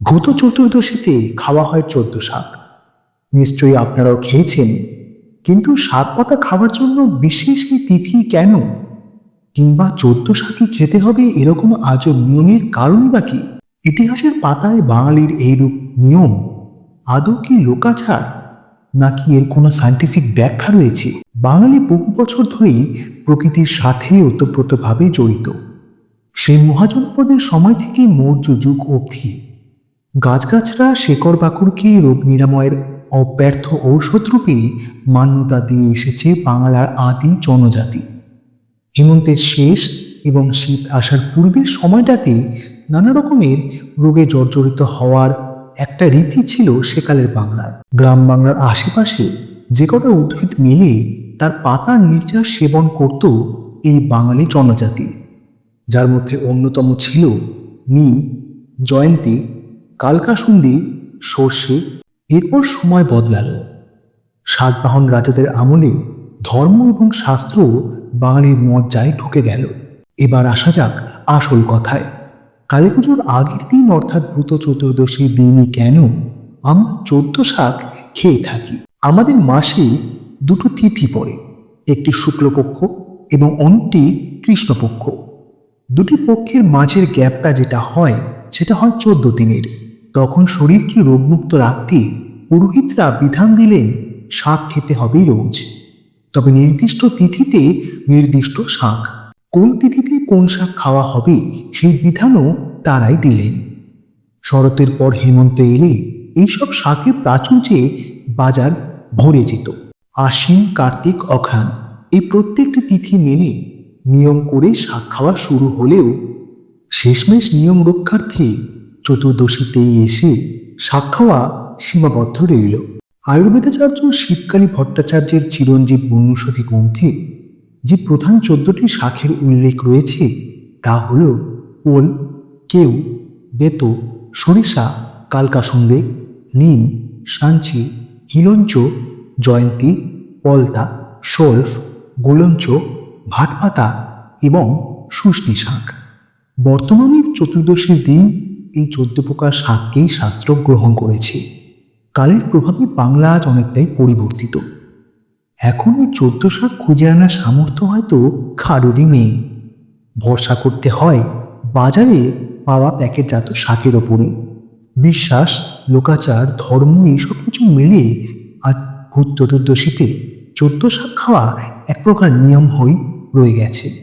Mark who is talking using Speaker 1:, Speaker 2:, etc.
Speaker 1: ভূত চতুর্দশীতে খাওয়া হয় চোদ্দ শাক। নিশ্চয়ই আপনারাও খেয়েছেন, কিন্তু শাক পাতা খাওয়ার জন্য বিশেষ এই তিথি কেন? কিংবা চোদ্দ শাকই খেতে হবে এরকম আজব নিয়মের কারণই বা কি? ইতিহাসের পাতায় বাঙালির এইরূপ নিয়ম, আদৌ কি লোকাচার? নাকি এর কোনো সায়েন্টিফিক ব্যাখ্যা রয়েছে? বাঙালি বহু বছর ধরেই প্রকৃতির সাথে ওতপ্রোতভাবে জড়িত। সেই মহাজনপদের সময় থেকে মৌর্য যুগ অবধি গাছগাছরা, শেকড় বাকড়কে রোগ নিরাময়ের অব্যর্থ ঔষধরূপে মান্যতা দিয়ে এসেছে বাংলার আদি জনজাতি। হেমন্তের শেষ এবং শীত আসার পূর্বের সময়টাতে নানা রকমের রোগে জর্জরিত হওয়ার একটা রীতি ছিল সেকালের বাংলার। গ্রাম বাংলার আশেপাশে যে কটা উদ্ভিদ মিলে তার পাতার নির্যাস সেবন করত এই বাঙালি জনজাতি। যার মধ্যে অন্যতম ছিল নিম, জয়ন্তী কালকাসুন্দি সর্ষে এরপর সময় বদলাল। সাতবাহন রাজাদের আমলে ধর্ম এবং শাস্ত্র বাঙালির মজ্জায় ঢুকে গেল। এবার আসা যাক আসল কথায়। কালী পুজোর আগের দিন অর্থাৎ ভূত চতুর্দশীর দিনই কেন আমরা চোদ্দ শাক খেয়ে থাকি? আমাদের মাসে দুটো তিথি পড়ে, একটি শুক্লপক্ষ এবং অন্যটি কৃষ্ণপক্ষ। দুটি পক্ষের মাঝের গ্যাপটা যেটা হয়, সেটা হয় চোদ্দ দিনের। তখন শরীরকে রোগমুক্ত রাখতে পুরোহিতরা বিধান দিলেন, শাক খেতে হবে রোজ। তবে নির্দিষ্ট তিথিতে নির্দিষ্ট শাক। কোন তিথিতে কোন শাক খাওয়া হবে, সেই বিধানও তারাই দিলেন। শরতের পর হেমন্ত এলে এইসব শাকের প্রাচুর্যে বাজার ভরে যেত। আশ্বিন, কার্তিক, অঘ্রাণ এই প্রত্যেকটি তিথি মেনে নিয়ম করে শাক খাওয়া শুরু হলেও শেষমেশ নিয়ম রক্ষার্থে চতুর্দশীতেই এসে শাক খাওয়া সীমাবদ্ধ রইল। আয়ুর্বেদাচার্য শিবকালী ভট্টাচার্যের চিরঞ্জীব বনুষধি গ্রন্থে যে প্রধান চোদ্দটি শাখের উল্লেখ রয়েছে, তা হল ওল, কেউ, বেত, সরিষা, কালকাসুন্দে, নিম, সাঞ্চি, হিলঞ্চ, জয়ন্তী, পলতা, শোলফ, গোলঞ্চ, ভাটপাতা এবং শুষ্নি শাক বর্তমানে চতুর্দশীর দিন এই চোদ্দ প্রকার শাককেই শাস্ত্র গ্রহণ করেছে। কালের প্রভাবে বাংলা আজ অনেকটাই পরিবর্তিত। এখন এই চোদ্দ শাক খুঁজে আনার সামর্থ্য হয়তো কারোরই নেই। ভরসা করতে হয়, বাজারে পাওয়া প্যাকেটজাত শাকের ওপরে। বিশ্বাস, লোকাচার, ধর্ম এইসব কিছু মিলে আজ ভূত চতুর্দশীতে চোদ্দ শাক খাওয়া এক প্রকার নিয়ম হয়ে রয়ে গেছে।